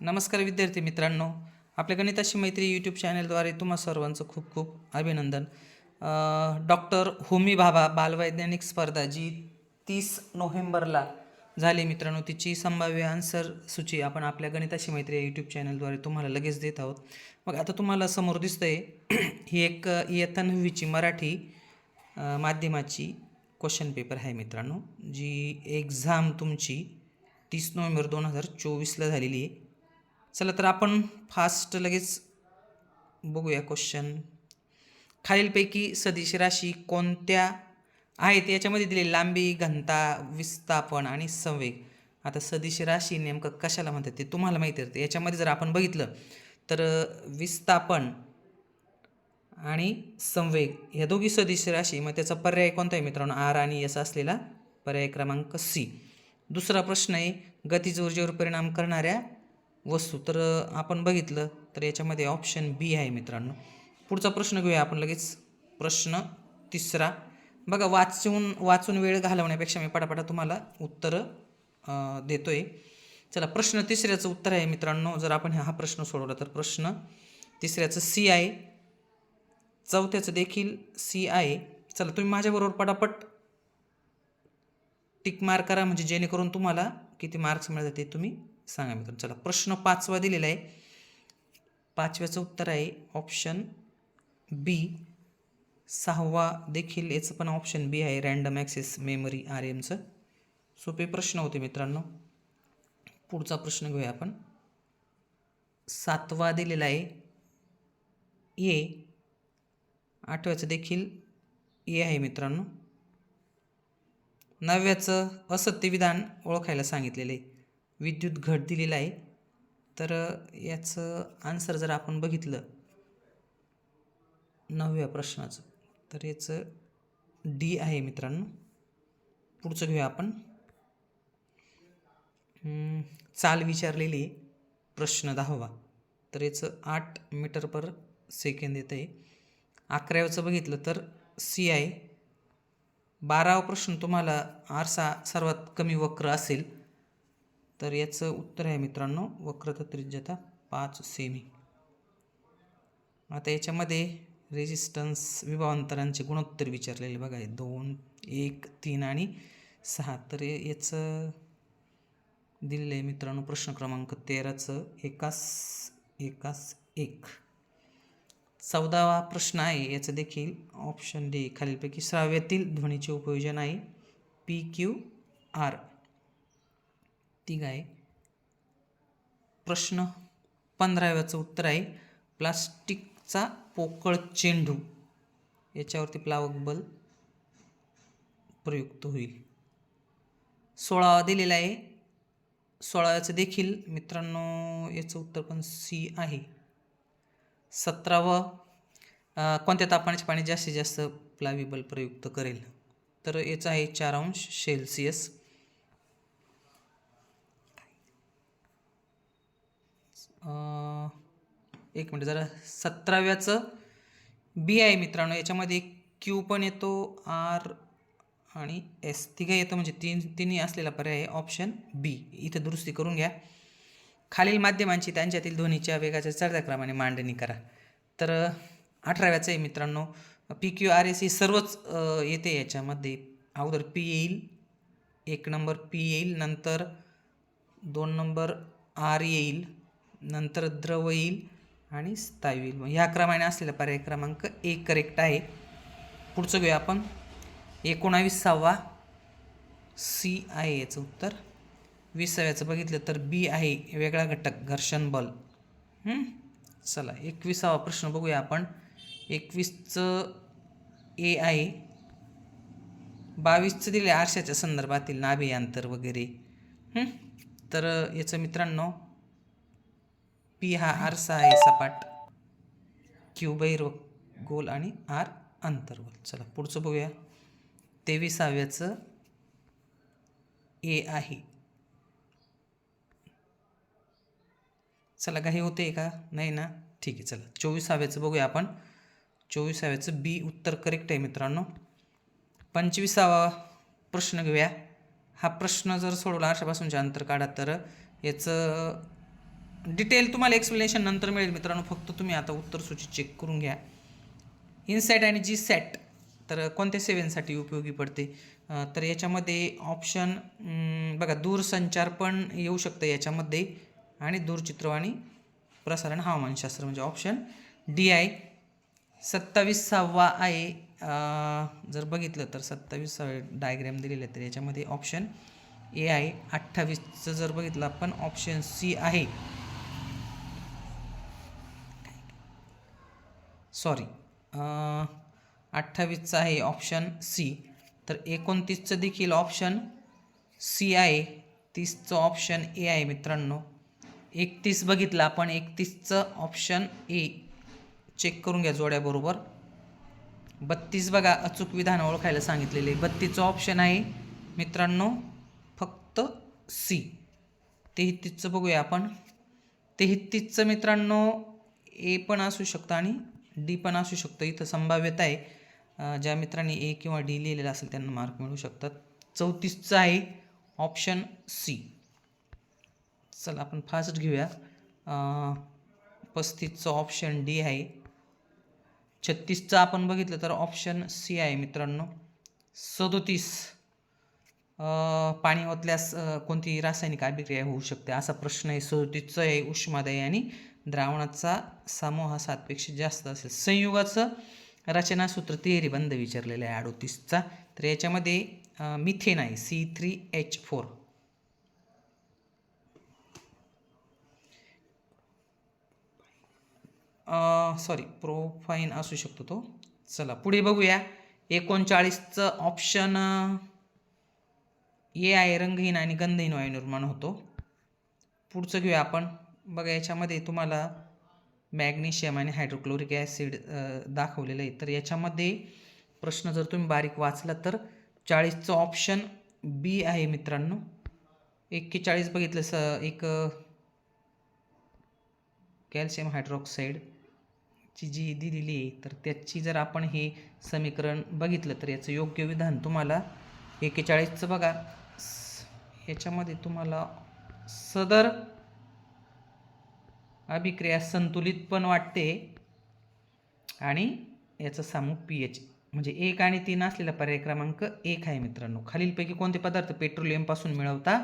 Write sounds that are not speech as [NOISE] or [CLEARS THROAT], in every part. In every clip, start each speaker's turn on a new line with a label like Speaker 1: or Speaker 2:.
Speaker 1: नमस्कार विद्यार्थी मित्रांनो. आपल्या गणिताशी मैत्री यूट्यूब चॅनलद्वारे तुम्हा सर्वांचं खूप खूप अभिनंदन. डॉक्टर होमी भाभा बालवैज्ञानिक स्पर्धा जी तीस नोव्हेंबरला झाली मित्रांनो तिची संभाव्य आन्सर सूची. आपण आपल्या गणिताशी मैत्री या यूट्यूब चॅनलद्वारे तुम्हाला लगेच देत आहोत. मग आता तुम्हाला समोर दिसतंय [CLEARS THROAT] ही एक इयत्ता नववीची मराठी माध्यमाची क्वेश्चन पेपर आहे मित्रांनो जी एक्झाम तुमची तीस नोव्हेंबर दोन हजार चोवीसला झालेली आहे. चला तर आपण फास्ट लगेच बघूया क्वेश्चन खालीलपैकी सदिश राशी कोणत्या आहेत याच्यामध्ये दिले लांबी घनता विस्थापन आणि संवेग. आता सदिश राशी नेमकं कशाला म्हणतात ते तुम्हाला माहिती आहे. याच्यामध्ये जर आपण बघितलं तर विस्थापन आणि संवेग ह्या दोघी सदिश राशी मग त्याचा पर्याय कोणता आहे मित्रांनो? आर आणि एस असलेला पर्याय क्रमांक सी. दुसरा प्रश्न आहे गतीज ऊर्जेवर परिणाम करणाऱ्या वस्तू. तर आपण बघितलं तर याच्यामध्ये ऑप्शन बी आहे मित्रांनो. पुढचा प्रश्न घेऊया आपण लगेच. प्रश्न तिसरा. बघा वाचून वाचून वेळ घालवण्यापेक्षा मी पटापटा तुम्हाला उत्तरं देतोय. चला प्रश्न तिसऱ्याचं उत्तर आहे मित्रांनो. जर आपण हा प्रश्न सोडवला तर प्रश्न तिसऱ्याचं सी आहे. चौथ्याचं देखील सी आहे. चला तुम्ही माझ्याबरोबर पटापट टिक मार्क करा म्हणजे जेणेकरून तुम्हाला किती मार्क्स मिळतात ते तुम्ही सांगा मित्रांनो. चला प्रश्न पाचवा दिलेला आहे. पाचव्याचं उत्तर आहे ऑप्शन बी. सहावा देखील याचं पण ऑप्शन बी आहे रँडम ॲक्सेस मेमरी आर एमचं सोपे प्रश्न होते मित्रांनो. पुढचा प्रश्न घेऊया आपण. सातवा दिलेला आहे. ए आठव्याचं देखील ए आहे मित्रांनो. नवव्याचं असत्य विधान ओळखायला सांगितलेलं आहे. विद्युत घट दिलेला आहे. तर याचं आन्सर जर आपण बघितलं नवव्या प्रश्नाचं. तर याचं डी आहे मित्रांनो. पुढचं घेऊया आपण. चाल विचारलेली प्रश्न दहावा तर याचं आठ मीटर पर सेकंद येतं आहे अकराव्याचं बघितलं तर सी आहे. बारावा प्रश्न तुम्हाला आरसा सर्वात कमी वक्र असेल. तर याचं उत्तर आहे मित्रांनो वक्रता त्रिज्यता पाच सेमी. आता याच्यामध्ये रेजिस्टन्स विभावांतरांचे गुणोत्तर विचारलेले बघा हे. दोन एक तीन आणि सहा. तर याचं दिलेलं आहे मित्रांनो प्रश्न क्रमांक तेराचं. एकास एकास एक. चौदावा प्रश्न आहे. याचं देखील ऑप्शन डी खालीलपैकी श्राव्यातील ध्वनीचे उपयोजन आहे. पी क्यू आर तिघाय आहे. प्रश्न पंधराव्याचं उत्तर आहे. प्लास्टिकचा पोकळ चेंडू याच्यावरती प्लावक बल प्रयुक्त होईल. सोळावा दिलेला आहे. सोळाव्याचं देखील मित्रांनो याचं उत्तर पण सी आहे. सतरावं कोणत्या तापमानाचे पाणी जास्तीत जास्त प्लावी बल प्रयुक्त करेल? तर याचं आहे चार अंश सेल्सिअस. Uh, एक मिनटं जरा सतराव्याचं बी आहे मित्रांनो. याच्यामध्ये क्यू पण येतो आर आणि एस तिघं येतं म्हणजे तीन तिन्ही असलेला पर्याय आहे. ऑप्शन बी इथं दुरुस्ती करून घ्या. खालील माध्यमांची त्यांच्यातील ध्वनीच्या वेगाच्या चढत्या क्रमाने मांडणी करा. तर अठराव्याचं आहे मित्रांनो. पी क्यू आर एस ही सर्वच येते याच्यामध्ये. अगोदर पी येईल एक नंबर पी येईल नंतर दोन नंबर आर येईल नंतर द्रव येईल आणि स्थायू मग ह्या क्रमाने असलेला पर्याय क्रमांक एक करेक्ट आहे. पुढचं घेऊया आपण. एकोणावीसावा सी आहे याचं उत्तर. विसाव्याचं बघितलं तर बी आहे. वेगळा घटक घर्षण बल. चला एकविसावा प्रश्न बघूया आपण. एकवीसचं ए आहे. बावीसचं दिले आरशाच्या संदर्भातील नाभियांतर वगैरे. तर याचं मित्रांनो पी हा आरसा आहे सपाट. क्यू बैर गोल आणि आर अंतर्गोल. चला पुढचं बघूया. तेविसाव्याचं ए आहे. चला काही होते का? नाही ना? ठीक आहे चला. चोवीसाव्याचं बघूया आपण. चोवीसाव्याचं बी उत्तर करेक्ट आहे मित्रांनो. पंचवीसावा प्रश्न घेऊया. हा प्रश्न जर सोडवला अशापासूनचे अंतर काढा तर याचं डिटेल तुम्हाला एक्सप्लेनेशन नंतर मिळेल मित्रांनो. फक्त तुम्ही आता उत्तरसूची चेक करून घ्या. इनसॅट आणि जी सॅट तर कोणत्या सेवेंसाठी उपयोगी पडते? तर याच्यामध्ये ऑप्शन बघा दूरसंचार पण येऊ शकतं याच्यामध्ये. आणि दूरचित्रवाणी प्रसारण हवामानशास्त्र म्हणजे ऑप्शन डी आय सत्तावीसावा आहे. जर बघितलं तर सत्तावीसावे डायग्रॅम दिलेले तर याच्यामध्ये ऑप्शन ए आहे अठ्ठावीसचं जर बघितलं आपण ऑप्शन सी आहे. सॉरी अठ्ठावीसचं आहे ऑप्शन सी तर एकोणतीसचं देखील ऑप्शन सी आहे. तीसचं ऑप्शन ए आहे मित्रांनो. एकतीस बघितलं आपण. एकतीसचं ऑप्शन ए चेक करून घ्या जोड्याबरोबर. बत्तीस बघा अचूक विधान ओळखायला सांगितलेले. बत्तीसचं ऑप्शन आहे. मित्रांनो फक्त सी तेहतीसचं बघूया आपण. तेहतीसचं मित्रांनो ए पण असू शकतं आणि डी पण असू शकतं. इथं संभाव्यता आहे. ज्या मित्रांनी ए किंवा डी लिहिलेलं असेल त्यांना मार्क मिळू शकतात. चौतीसचं आहे ऑप्शन सी चला आपण फास्ट घेऊया. पस्तीसचं ऑप्शन डी आहे. छत्तीसचं आपण बघितलं तर ऑप्शन सी आहे मित्रांनो. सदोतीस. पाणी ओतल्यास कोणती रासायनिक अभिक्रिया होऊ शकते? असा प्रश्न आहे. सदोतीसचं आहे उष्मादायी आणि द्रावणाचा समूह हा सातपेक्षा जास्त असेल. संयुगाचं रचनासूत्र तिहेरी बंद विचारलेलं आहे अडोतीसचा. तर याच्यामध्ये मिथेन आहे C three H four sorry propyne असू शकतो तो. चला पुढे बघूया. एकोणचाळीसचं ऑप्शन ए आहे रंगहीन आणि गंधहीन वायू निर्माण होतो. पुढचं घेऊया आपण. बघा याच्यामध्ये तुम्हाला मॅग्नेशियम आणि हायड्रोक्लोरिक ॲसिड दाखवलेलं आहे. तर याच्यामध्ये प्रश्न जर तुम्ही बारीक वाचला तर चाळीसचं ऑप्शन बी आहे मित्रांनो. एक्केचाळीस बघितलं स एक कॅल्शियम हायड्रॉक्साईडची जी दिलेली आहे तर त्याची जर आपण हे समीकरण बघितलं तर याचं योग्य विधान तुम्हाला एक्केचाळीसचं बघा. याच्यामध्ये तुम्हाला सदर अभिक्रिया संतुलित पण वाटते. आणि याचं सामू पी एच म्हणजे एक आणि तीन असलेला पर्याय क्रमांक एक आहे मित्रांनो. खालीलपैकी कोणते पदार्थ पेट्रोलियमपासून मिळवता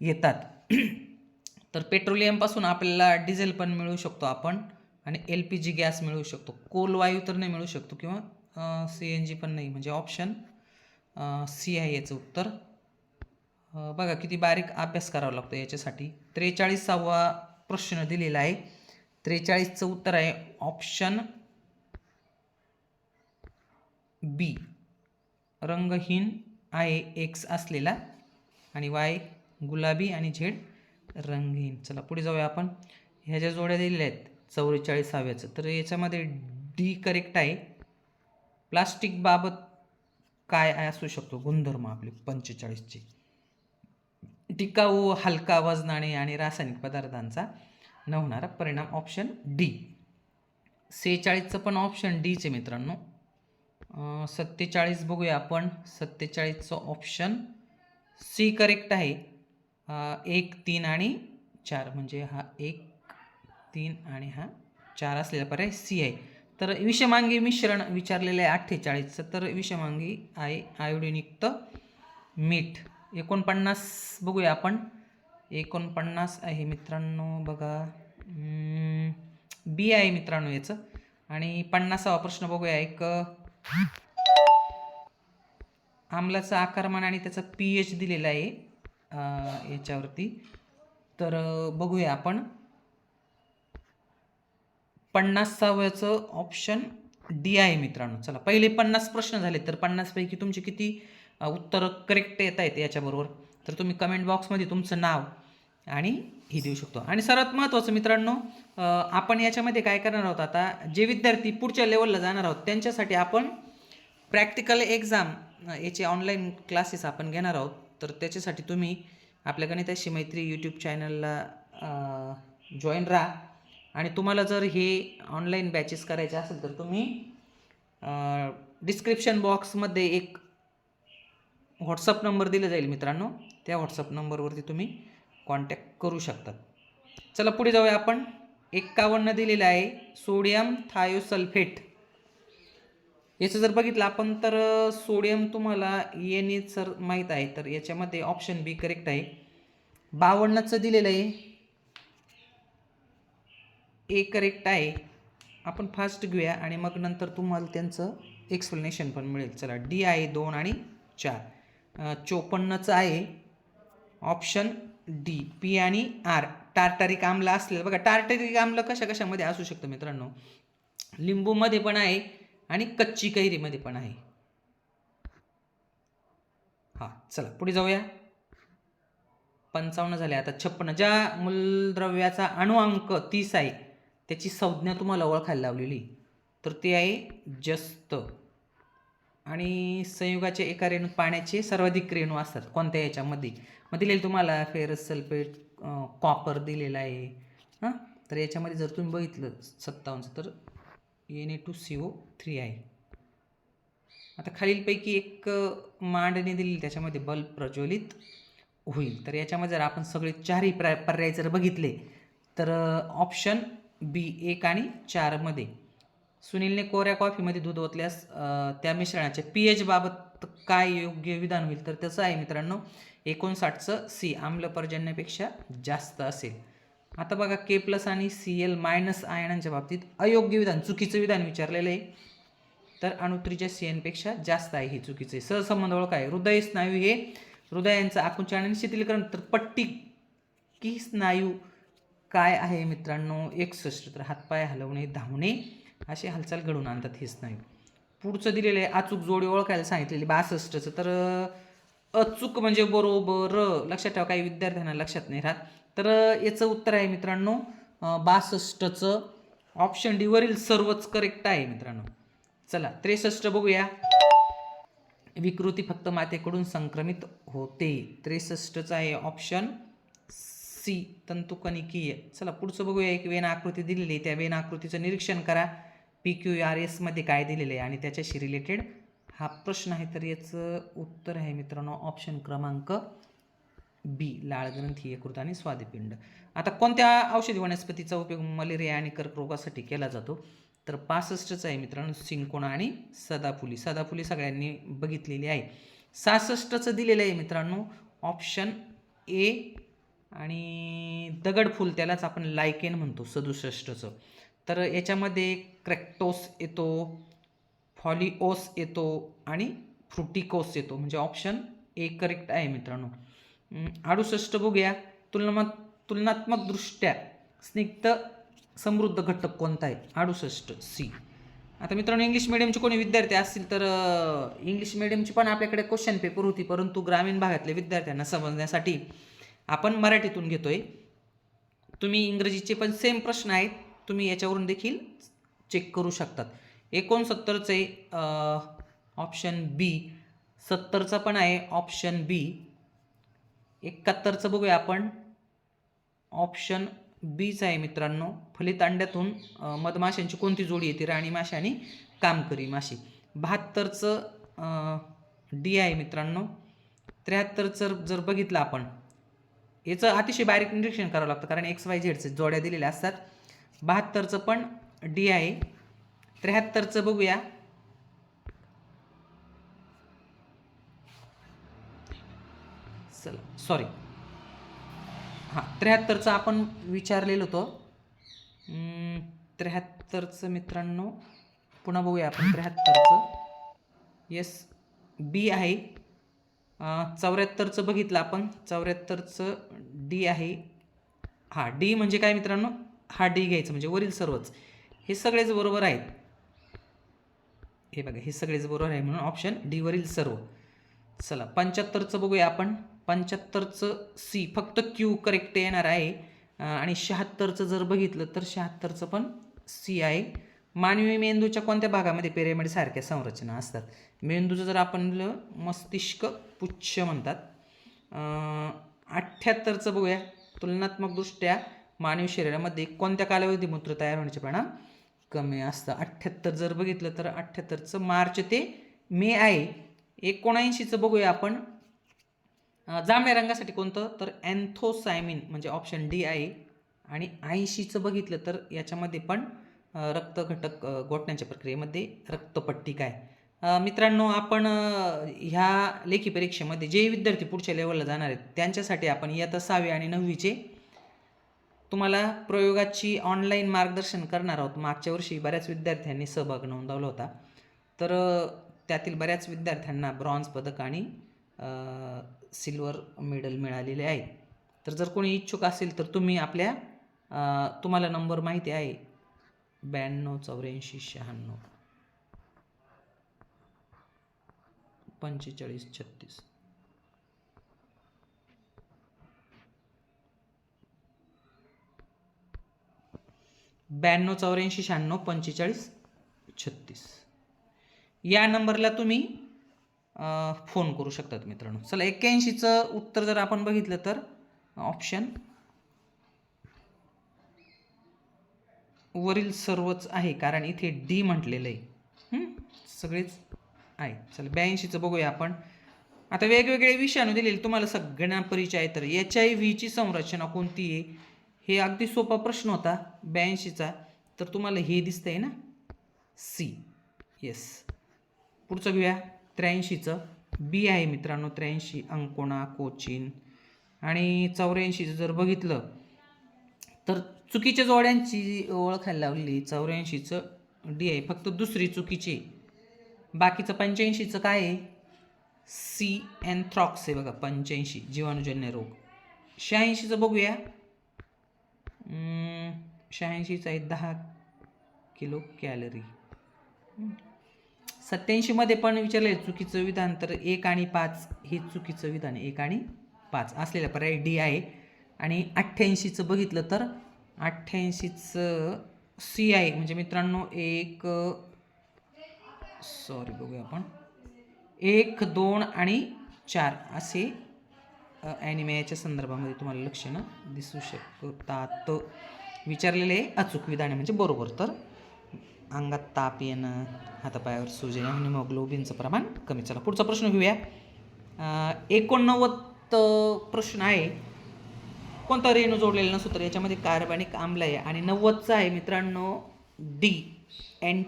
Speaker 1: येतात? [CLEARS THROAT] तर पेट्रोलियमपासून आपल्याला डिझेल पण मिळू शकतो आपण आणि एल पी जी गॅस मिळू शकतो. कोल वायू तर नाही मिळू शकतो किंवा सी एन जी पण नाही. म्हणजे ऑप्शन सी आहे याचं उत्तर. बघा किती बारीक अभ्यास करावा लागतो याच्यासाठी. त्रेचाळीसावा प्रश्न दिलेला आहे. त्रेचाळीसचं उत्तर आहे. Option B. रंगहीन आहे. एक्स असलेला आणि वाय गुलाबी आणि झेड रंगहीन. चला पुढे जाऊया आपण. ह्या ज्या जोड्या दिलेल्या आहेत चौवेचाळीसाव्याचं तर याच्यामध्ये डी करेक्ट आहे. प्लास्टिक बाबत काय असू शकतो? गुणधर्म आपले पंचेचाळीसचे. टिकाऊ हलका वजनाने आणि रासायनिक पदार्थांचा न होणारा परिणाम ऑप्शन डी सेहेचाळीसचं पण ऑप्शन डीचे मित्रांनो. सत्तेचाळीस बघूया आपण. सत्तेचाळीसचं ऑप्शन सी करेक्ट आहे. एक तीन आणि चार. म्हणजे हा एक तीन आणि हा चार असलेला पर्याय सी आहे. तर विषमांगी मिश्रण विचारलेलं आहे अठ्ठेचाळीसचं. तर विषमांगी आहे आयोडिनयुक्त मीठ. एकोणपन्नास बघूया आपण. एकोणपन्नास आहे मित्रांनो बघा. बी आहे मित्रांनो याचं. आणि पन्नासावा प्रश्न बघूया. एक आमलाचं आकारमान आणि त्याचा पी एच दिलेला आहे याच्यावरती. तर बघूया आपण. पन्नासाव्याचं ऑप्शन डी आहे मित्रांनो. चला पहिले पन्नास प्रश्न झाले तर पन्नासपैकी तुमचे किती उत्तरं करेक्ट येत आहेत याच्याबरोबर. तर तुम्ही कमेंट बॉक्समध्ये तुमचं नाव आणि हे देऊ शकतो. आणि सर्वात महत्त्वाचं मित्रांनो आपण याच्यामध्ये काय करणार आहोत आता जे विद्यार्थी पुढच्या लेवलला जाणार आहोत त्यांच्यासाठी आपण प्रॅक्टिकल एक्झाम याचे ऑनलाईन क्लासेस आपण घेणार आहोत. तर त्याच्यासाठी तुम्ही आपल्या गणिताशी मैत्री यूट्यूब चॅनलला जॉईन राहा. आणि तुम्हाला जर हे ऑनलाईन बॅचेस करायचे असेल तर तुम्ही डिस्क्रिप्शन बॉक्समध्ये एक व्हॉट्सअप नंबर दिला जाईल मित्रांनो. त्या व्हॉट्सअप नंबरवरती तुम्ही कॉन्टॅक्ट करू शकतात. चला पुढे जाऊया आपण. एक्कावन्न दिलेलं आहे. Sodium thiosulphate. याचं जर बघितलं आपण तर सोडियम तुम्हाला एन ए सर माहीत आहे तर याच्यामध्ये ऑप्शन बी करेक्ट आहे. बावन्नचं दिलेलं आहे. ए करेक्ट आहे. आपण फास्ट घेऊया आणि मग नंतर तुम्हाला त्यांचं एक्सप्लेनेशन पण मिळेल. चला डी आहे दोन आणि चार. चोपन्नचं आहे. ऑप्शन डी पी आणि आर. टार्टारिक आम्ल असलेलं बघा टार्टारिक आम्ल कशा कशामध्ये असू शकतं मित्रांनो? लिंबूमध्ये पण आहे आणि कच्ची कैरीमध्ये पण आहे. हां चला पुढे जाऊया. पंचावन्न झाले आता छप्पन्न ज्या मूलद्रव्याचा अणुअंक तीस आहे त्याची संज्ञा तुम्हाला ओळखायला लावलेली. तर ते आहे जस्त. आणि संयुगाचे एका रेणू पाण्याचे सर्वाधिक रेणू असतात कोणत्या याच्यामध्ये मग दिलेलं तुम्हाला फेरस सल्फेट कॉपर दिलेलं आहे. हां? तर याच्यामध्ये जर तुम्ही बघितलं सत्तावन्नचं तर N A two C O three आहे. आता खालीलपैकी एक मांडणी दिली त्याच्यामध्ये बल्ब प्रज्वलित होईल. तर याच्यामध्ये जर आपण सगळे चारही प्रा पर्याय जर बघितले तर ऑप्शन बी एक आणि चारमध्ये. सुनीलने कोऱ्या कॉफीमध्ये दूध ओतल्यास त्या मिश्रणाचे पी एचबाबत काय योग्य विधान होईल तर त्याचं आहे मित्रांनो. एकोणसाठचं सी आम्ल पर्जन्यापेक्षा जास्त असेल. आता बघा के प्लस आणि सी एल मायनस आयनांच्या बाबतीत अयोग्य विधान चुकीचं विधान विचारलेलं आहे. तर अणुत्रीच्या सी एनपेक्षा जास्त आहे हे चुकीचं आहे. सहसंबंध ओळख आहे. हृदय स्नायू हे हृदयांचं आकुंचन आणि शिथिलीकरण तर पट्टी की स्नायू काय आहे मित्रांनो? एकसष्ट तर हातपाय हलवणे धावणे अशी हालचाल घडवून आणतात हे स्नायू पुढचं दिलेलं आहे अचूक जोडी ओळखायला सांगितलेली बासष्टचं. तर अचूक म्हणजे बरोबर लक्षात ठेवा काही विद्यार्थ्यांना लक्षात नाही राहत. तर याचं उत्तर आहे मित्रांनो बासष्टचं. ऑप्शन डी वरील सर्वच करेक्ट आहे मित्रांनो. चला त्रेसष्ट बघूया. विकृती फक्त मातेकडून संक्रमित होते. त्रेसष्टचं आहे ऑप्शन सी तंतुकणिकीय चला पुढचं बघूया. एक वेन आकृती दिलेली आहे. त्या वेन आकृतीचं निरीक्षण करा. पी क्यू आर एसमध्ये काय दिलेलं आहे आणि त्याच्याशी रिलेटेड हा प्रश्न आहे तर याचं उत्तर आहे मित्रांनो ऑप्शन क्रमांक बी लाळ ग्रंथी यकृत आणि स्वादिपिंड. आता कोणत्या औषधी वनस्पतीचा उपयोग मलेरिया आणि कर्करोगासाठी केला जातो? तर पासष्टचं आहे मित्रांनो सिंकोणा आणि सदाफुली. सदाफुली सगळ्यांनी बघितलेली आहे. सहासष्टचं दिलेलं आहे मित्रांनो ऑप्शन ए आणि दगडफूल त्यालाच आपण लायकेन म्हणतो सदुसष्टचं. तर याच्यामध्ये क्रॅक्टोस येतो फॉलिओस येतो आणि फ्रुटिकोस येतो. म्हणजे ऑप्शन ए करेक्ट आहे मित्रांनो. अडुसष्ट बघूया. तुलना तुलनात्मकदृष्ट्या स्निग्ध समृद्ध घटक कोणता आहे? अडुसष्ट सी. आता मित्रांनो इंग्लिश मिडियमचे कोणी विद्यार्थी असतील तर इंग्लिश मिडियमची पण आपल्याकडे क्वेश्चन पेपर होती परंतु ग्रामीण भागातल्या विद्यार्थ्यांना समजण्यासाठी आपण मराठीतून घेतोय. तुम्ही इंग्रजीचे पण सेम प्रश्न आहेत. तुम्ही याच्यावरून देखील चेक करू शकतात. एकोणसत्तरचे ऑप्शन बी सत्तरचं पण आहे ऑप्शन बी एकाहत्तरचं बघूया आपण. ऑप्शन बीच आहे मित्रांनो. फलित अंड्यातून मधमाशांची कोणती जोडी येते? राणी माशी आणि कामकरी माशी. बहात्तरचं डी आहे मित्रांनो. त्र्याहत्तरचं जर बघितलं आपण याचं अतिशय बारीक निरीक्षण करावं लागतं कारण एक्स वाय झेडचे जोड्या दिलेल्या असतात. बहात्तरचं पण डी आहे. त्र्याहत्तरचं बघूया. चला सॉरी हां त्र्याहत्तरचं आपण विचारलेलं होतं. त्र्याहत्तरचं मित्रांनो पुन्हा बघूया आपण त्र्याहत्तरचं. येस बी आहे. चौऱ्याहत्तरचं बघितलं आपण. चौऱ्याहत्तरचं डी आहे. हां डी म्हणजे काय मित्रांनो? हा डी घ्यायचं म्हणजे वरील सर्वच. हे सगळेच बरोबर आहेत. हे बघा हे सगळेच बरोबर आहे म्हणून ऑप्शन डी वरील सर्व. चला पंच्याहत्तरचं बघूया आपण. पंच्याहत्तरचं सी फक्त क्यू करेक्ट येणार आहे. आणि शहात्तरचं जर बघितलं तर शहात्तरचं पण सी आहे. मानवी मेंदूच्या कोणत्या भागामध्ये पिरेमिड सारख्या संरचना असतात? मेंदूचं जर आपण मस्तिष्क पुच्छ म्हणतात. अठ्ठ्याहत्तरचं बघूया. तुलनात्मकदृष्ट्या मानवी शरीरामध्ये कोणत्या कालावधी मूत्र तयार होण्याचे प्रमाण कमी असतं? अठ्ठ्याहत्तर जर बघितलं तर अठ्ठ्याहत्तरचं मार्च ते मे आहे. एकोणऐंशीचं बघूया आपण. जांभळ्या रंगासाठी कोणतं? तर अँथोसायमिन म्हणजे ऑप्शन डी आहे. आणि ऐंशीचं बघितलं तर याच्यामध्ये पण रक्त घटक गोठण्याच्या प्रक्रियेमध्ये रक्तपट्टिका आहे मित्रांनो आपण ह्या लेखी परीक्षेमध्ये जे विद्यार्थी पुढच्या लेवलला जाणार आहेत त्यांच्यासाठी आपण इयत्ता सहावी आणि नववीचे तुम्हाला प्रयोगाची ऑनलाईन मार्गदर्शन करणार आहोत. मागच्या वर्षी बऱ्याच विद्यार्थ्यांनी सहभाग नोंदवला होता. तर त्यातील बऱ्याच विद्यार्थ्यांना ब्रॉन्झ पदक आणि सिल्वर मेडल मिळालेले आहे. तर जर कोणी इच्छुक असेल तर तुम्ही आपल्या तुम्हाला नंबर माहिती आहे. ब्याण्णव चौऱ्याऐंशी शहाण्णव पंचेचाळीस छत्तीस. ब्याण्णव चौऱ्याऐंशी शहाण्णव पंचेचाळीस छत्तीस. या नंबरला तुम्ही फोन करू शकतात मित्रांनो. चला एक्क्याऐंशीचं उत्तर जर आपण बघितलं तर ऑप्शन. वरील सर्वच आहे कारण इथे डी म्हटलेलं आहे. सगळेच आहे चला ब्याऐंशीचं बघूया आपण. आता वेगवेगळे विषाणू दिलेले तुम्हाला सगळ्यांना परिचय आहे तर एच आय व्हीची संरचना कोणती आहे? हे अगदी सोपा प्रश्न होता ब्याऐंशीचा. तर तुम्हाला हे दिसतं आहे ना? सी. येस पुढचं घेऊया त्र्याऐंशीचं. बी आहे मित्रांनो त्र्याऐंशी. अंकोणा कोचिन. आणि चौऱ्याऐंशीचं जर बघितलं तर चुकीच्या जोड्यांची ओळखायला लावली. चौऱ्याऐंशीचं डी आहे. फक्त दुसरी चुकीची. बाकीचं पंच्याऐंशीचं काय आहे? सी अँथ्रॉक्स आहे बघा पंच्याऐंशी. जीवाणूजन्य रोग. शहाऐंशीचं बघूया. शहाऐंशीचं आहे दहा किलो कॅलरी. सत्याऐंशीमध्ये पण विचारले चुकीचं विधान तर एक आणि पाच हे चुकीचं विधान एक आणि पाच असलेला पर्याय डी आहे. आणि अठ्ठ्याऐंशीचं बघितलं तर अठ्ठ्याऐंशीचं सी आहे. म्हणजे मित्रांनो एक सॉरी बघूया आपण. एक दोन आणि चार असे ॲनिमेयाच्या संदर्भामध्ये तुम्हाला लक्षणं दिसू शकतात. विचारलेले अचूक विधान म्हणजे बरोबर. तर अंगात ताप येणं हातापायावर सूज येणं हिमोग्लोबिनचं प्रमाण कमी. चला पुढचा प्रश्न घेऊया. एकोणनव्वद प्रश्न आहे. कोणता रेणू जोडलेला नसतो तर याच्यामध्ये कार्बनिक आम्ल आहे. आणि नव्वदचा आहे मित्रांनो डी अँड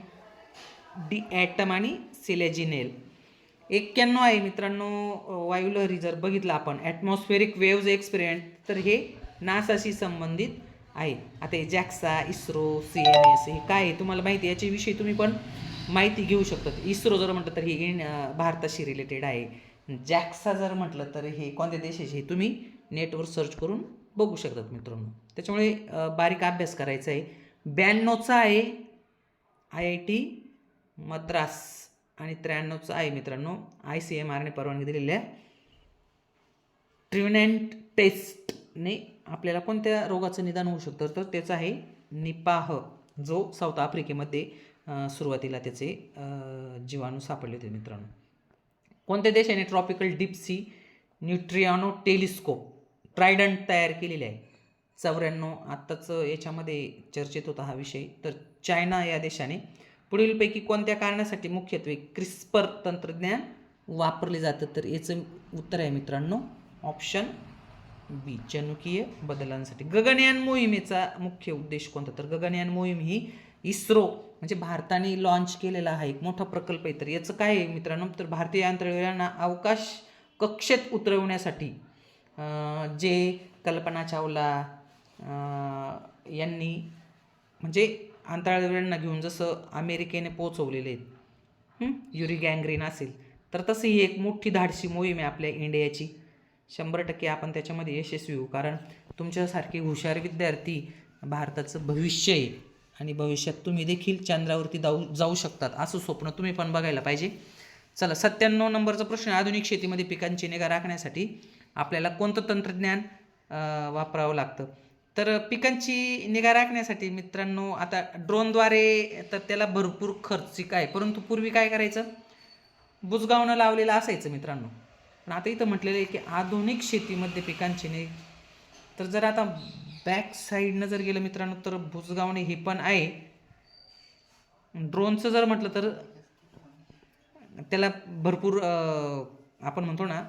Speaker 1: डी ॲटम आणि सिलेजिनेल एक्क्याण्णव आहे मित्रांनो वायुलहरी जर बघितलं आपण. ॲटमॉस्फेरिक वेव्ज एक्सपिरियंट तर हे नासाशी संबंधित आहे. आता हे JAXA ISRO C N S हे काय आहे तुम्हाला माहिती आहे? याच्याविषयी तुम्ही पण माहिती घेऊ शकतात. इस्रो जर म्हटलं तर हे इन भारताशी रिलेटेड आहे. जॅक्सा जर म्हटलं तर हे कोणत्या देशाचे हे तुम्ही? नेटवर सर्च करून बघू शकतात मित्रांनो. त्याच्यामुळे बारीक अभ्यास करायचा आहे. ब्याण्णवचा आहे. I I T Madras. आणि त्र्याण्णवचं आहे मित्रांनो. आय सी एम आरने परवानगी दिलेली आहे. ट्रिव्हनॅन्ट टेस्टने आपल्याला कोणत्या रोगाचं निदान होऊ शकतं? तर त्याचं आहे निपाह जो साऊथ आफ्रिकेमध्ये सुरुवातीला त्याचे जीवाणू सापडले होते मित्रांनो. कोणत्या देशाने tropical deep sea neutrino telescope trident तयार केलेले आहे? चौऱ्याण्णव आत्ताच याच्यामध्ये चर्चेत होता हा विषय. तर चायना या देशाने पुढीलपैकी कोणत्या कारणासाठी मुख्यत्वे क्रिस्पर तंत्रज्ञान वापरले जातं? तर याचं उत्तर आहे मित्रांनो ऑप्शन बी जनुकीय बदलांसाठी. गगनयान मोहिमेचा मुख्य उद्देश कोणता? तर गगनयान मोहीम ही इस्रो म्हणजे भारताने लॉन्च केलेला हा एक मोठा प्रकल्प आहे. तर याचं काय आहे मित्रांनो? तर भारतीय अंतराळवीरांना अवकाश कक्षेत उतरवण्यासाठी जे कल्पना चावला यांनी म्हणजे अंतराळवीरांना घेऊन जसं अमेरिकेने पोचवलेले आहेत युरी गँग्रीन असेल तर तसं ही एक मोठी धाडशी मोहीम आहे आपल्या इंडियाची. शंभर टक्के आपण त्याच्यामध्ये यशस्वी होऊ कारण तुमच्यासारखे हुशार विद्यार्थी भारताचं भविष्य आहे आणि भविष्यात तुम्ही देखील चंद्रावरती जाऊ जाऊ शकतात असं स्वप्न तुम्ही पण बघायला पाहिजे. चला सत्त्याण्णव नंबरचा प्रश्न आधुनिक शेतीमध्ये पिकांची निगा राखण्यासाठी आपल्याला कोणतं तंत्रज्ञान वापरावं लागतं? तर पिकांची निगा राखण्यासाठी मित्रांनो आता ड्रोनद्वारे तर त्याला भरपूर खर्चिक आहे परंतु पूर्वी काय करायचं? बुजगावनं लावलेलं असायचं मित्रांनो. पण आता इथं म्हटलेलं आहे की आधुनिक शेतीमध्ये पिकांची नाही तर जर आता बॅक साईडनं जर गेलं मित्रांनो तर भुजगावणे हे पण आहे. ड्रोनचं जर म्हटलं तर त्याला भरपूर आपण म्हणतो ना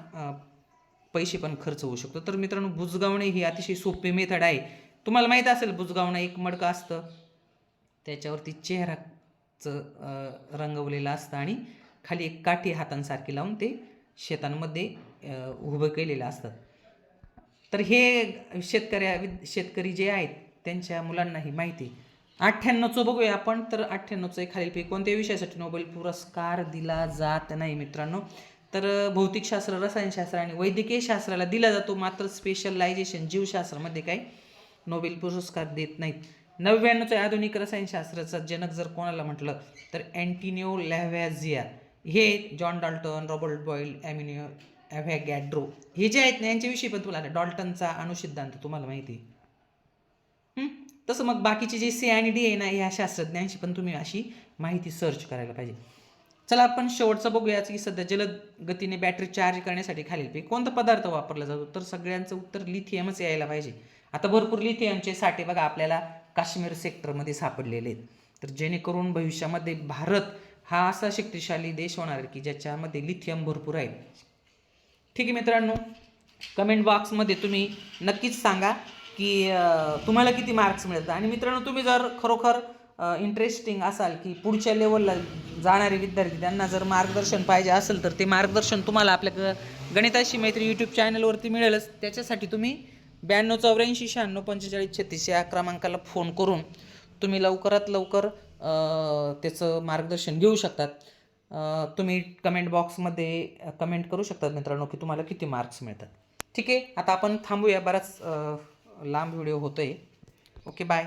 Speaker 1: पैसे पण खर्च होऊ शकतो. तर मित्रांनो बुजगावणे ही अतिशय सोपी मेथड आहे. तुम्हाला माहीत असेल बुजगावणं एक मडकं असतं. त्याच्यावरती चेहराचं रंगवलेलं असतं आणि खाली एक काठी हातांसारखी लावून ते शेतांमध्ये उभं केलेलं असतं. तर हे शेतकऱ्या शेतकरी जे आहेत त्यांच्या मुलांनाही माहिती अठ्ठ्याण्णवचं बघूया आपण. तर अठ्ठ्याण्णवचं एक खालीलपैकी कोणत्या विषयासाठी नोबेल पुरस्कार दिला जात नाही मित्रांनो? तर भौतिकशास्त्र रसायनशास्त्र आणि वैद्यकीय शास्त्राला दिला जातो मात्र स्पेशलायझेशन जीवशास्त्रामध्ये काही नोबेल पुरस्कार देत नाहीत. नव्याण्णवचं आधुनिक रसायनशास्त्राचा जनक जर कोणाला म्हटलं तर अँटिनिओ लॅव्हॅझिया हे John Dalton Robert Boyle Amedeo Avogadro हे जे आहेत ना यांच्याविषयी पण तुला डॉल्टनचा अणुसिद्धांत तुम्हाला माहिती आहे. तसं मग बाकीचे जे सी आणि डी आहे ना ह्या शास्त्रज्ञांशी पण तुम्ही अशी माहिती सर्च करायला पाहिजे. चला आपण शेवटचं बघूयाच की सध्या जलद गतीने बॅटरी चार्ज करण्यासाठी खालीलपैकी कोणता पदार्थ वापरला जातो? तर सगळ्यांचं उत्तर लिथियमच यायला पाहिजे. आता भरपूर लिथियमचे साठे बघा आपल्याला काश्मीर सेक्टरमध्ये सापडलेले आहेत. तर जेणेकरून भविष्यामध्ये भारत हा असा शक्तिशाली देश होणार आहे की ज्याच्यामध्ये लिथियम भरपूर आहे. ठीक आहे मित्रांनो कमेंट बॉक्समध्ये तुम्ही नक्कीच सांगा की तुम्हाला किती मार्क्स मिळतात. आणि मित्रांनो तुम्ही जर खरोखर इंटरेस्टिंग असाल की पुढच्या लेवलला जाणारे विद्यार्थी त्यांना जर मार्गदर्शन पाहिजे असेल तर ते मार्गदर्शन तुम्हाला आपल्या गणिताशी मैत्री यूट्यूब चॅनलवरती मिळेलच. त्याच्यासाठी तुम्ही ब्याण्णव चौऱ्याऐंशी शहाण्णव पंचेचाळीस छत्तीस या क्रमांकाला फोन करून तुम्ही लवकरात लवकर त्याचं मार्गदर्शन घेऊ शकतात. तुम्ही कमेंट बॉक्समध्ये कमेंट करू शकतात मित्रांनो की तुम्हाला किती मार्क्स मिळतात. ठीक आहे? आता आपण थांबूया. बराच लांब व्हिडिओ होतो आहे ओके बाय